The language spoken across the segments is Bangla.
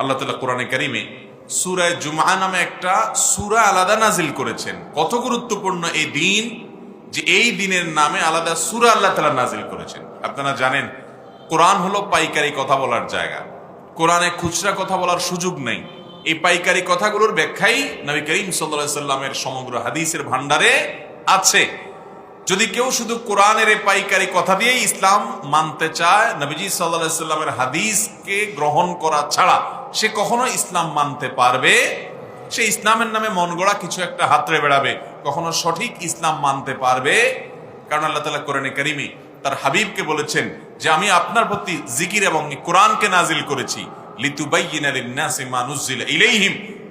আল্লাহ তালা কোরআনে কারিমে সুরায় জুমা নামে একটা সুরা আলাদা নাজিল করেছেন। কত গুরুত্বপূর্ণ এই দিন যে এই দিনের নামে আলাদা সুরা আল্লাহ তালা নাজিল করেছেন। আপনারা জানেন, কোরআন হলো পাইকারি কথা বলার জায়গা। কোরআনে খুচরা কথা বলার সুযোগ নেই। এই পাইকারি কথাগুলোর ব্যাখ্যাই নবী করিম সাল্লা সাল্লামের সমগ্র হাদিসের ভান্ডারে আছে। যদি কেউ শুধু কোরআনের এই পাইকারি কথা দিয়েই ইসলাম মানতে চায়, নবীজি সাল্লাহ সাল্লামের হাদিসকে গ্রহণ করা ছাড়া সে কখনো ইসলাম মানতে পারবে? সে ইসলামের নামে মন কিছু একটা হাতড়ে বেড়াবে। কখনো সঠিক ইসলাম মানতে পারবে? কারণ আল্লাহ তালা কোরআনে কারিমে তার হাবিবকে বলেছেন যে, আমি আপনার প্রতি জিকির এবং কোরআনকে নাজিল করেছি।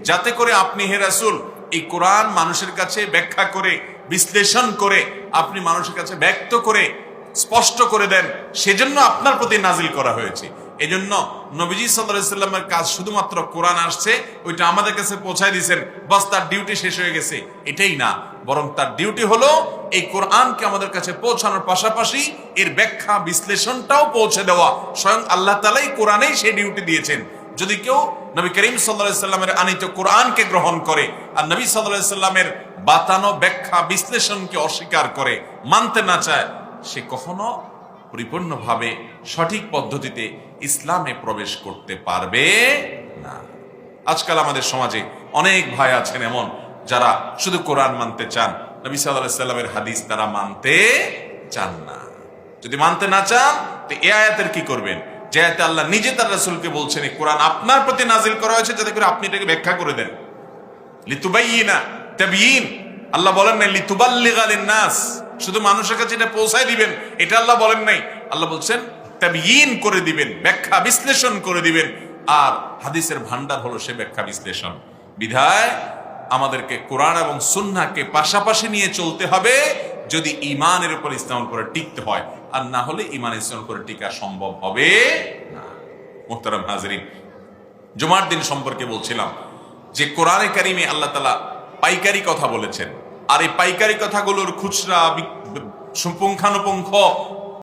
যাতে করে আপনি হে রাসূল, এই কোরআন মানুষের কাছে ব্যাখ্যা করে, বিশ্লেষণ করে, আপনি মানুষের কাছে ব্যক্ত করে, স্পষ্ট করে দেন। সেজন্য আপনার প্রতি নাজিল করা হয়েছে। এজন্য নবীজি সাল্লাল্লাহু সাল্লামের কাজ শুধুমাত্র কোরআন আসছে, ওইটা আমাদের কাছে পৌঁছায় দিয়েছেন। বাস তার ডিউটি শেষ হয়ে গেছে। এটাই না, বরং তার ডিউটি হলো এই কোরআনকে আমাদের কাছে পৌঁছানোর পাশাপাশি এর ব্যাখ্যা, বিশ্লেষণটাও পৌঁছে দেওয়া। স্বয়ং আল্লাহ তালাই কোরআনেই সেই ডিউটি দিয়েছেন। যদি কেউ নবী করিম সাল্লাহ সাল্লামের আনিত কোরআনকে গ্রহণ করে আর নবী সাল্লাহ সাল্লামের বাতানো ব্যাখ্যা, বিশ্লেষণকে অস্বীকার করে, মানতে না চায়, সে কখনো পরিপূর্ণভাবে সঠিক পদ্ধতিতে ইসলামে প্রবেশ করতে পারবে না। আজকাল আমাদের সমাজে অনেক ভাই আছেন এমন যারা শুধু কোরআন মানতে চান, নবী সাল্লামের হাদিস তারা মানতে চান না। যদি মানতে না চান, তো এ আয়াতের কি করবেন? যে আয়াতে আল্লাহ নিজে তার রাসুলকে বলছেন কোরআন আপনার প্রতি নাজিল করা হয়েছে, যাতে করে আপনি এটাকে ব্যাখ্যা করে দেন। লিতুবাইয়িনা তাবয়িন আল্লাহ বলেন না লিতুবাল্লিগা লিন-নাস। শুধু মানুষের কাছে এটা পৌঁছায় দিবেন, এটা আল্লাহ বলেন নাই। আল্লাহ বলছেন তাবয়িন করে দিবেন, ব্যাখ্যা বিশ্লেষণ করে দিবেন। আর হাদিসের ভান্ডার হলো সে ব্যাখ্যা বিশ্লেষণ। বিধায় আমাদেরকে কোরআন এবং সুন্নাহকে পাশাপাশি নিয়ে চলতে হবে, যদি ইমানের উপর ইসলামের উপরে টিকতে হয়। আর না হলে ইমান ইসলামের উপরে টিকা সম্ভব হবে না। মোহতারাম হাজরিন, জুমার দিন সম্পর্কে বলছিলাম যে কোরআনে কারিমে আল্লাহ তালা পাইকারি কথা বলেছেন। আর এই পাইকারি কথাগুলোর খুচরা সুপুঙ্খানুপুঙ্খ পুঙ্খানুপুঙ্খ